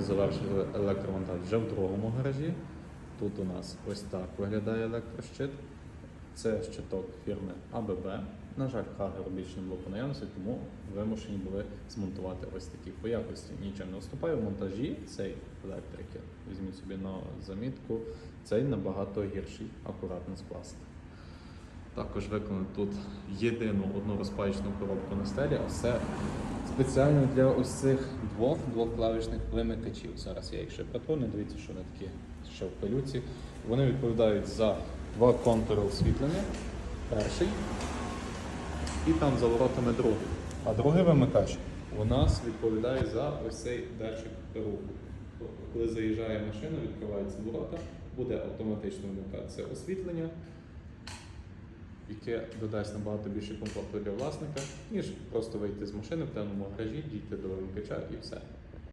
завершили електромонтаж вже в другому гаражі. Тут у нас ось так виглядає електрощит. Це щиток фірми АББ. На жаль, Хагер більше не було по наявності, тому вимушені були змонтувати ось такі. По якості нічим не уступає. В монтажі цей електрики, візьміть собі на замітку, цей набагато гірший, акуратно скласти. Також виконано тут єдину одну розпаєчну коробку на стелі, а все спеціально для ось цих двох двохклавішних вимикачів. Зараз я їх ще протру, дивіться, що вони такі ще в пилюці. Вони відповідають за два контури освітлення. Перший і там за воротами другий. А другий вимикач у нас відповідає за ось цей датчик руху. Тобто, коли заїжджає машина, відкриваються ворота, буде автоматично вмикатися освітлення, яке додасть набагато більше комфорту для власника, ніж просто вийти з машини в темному гаражі, дійти до вимикача і все.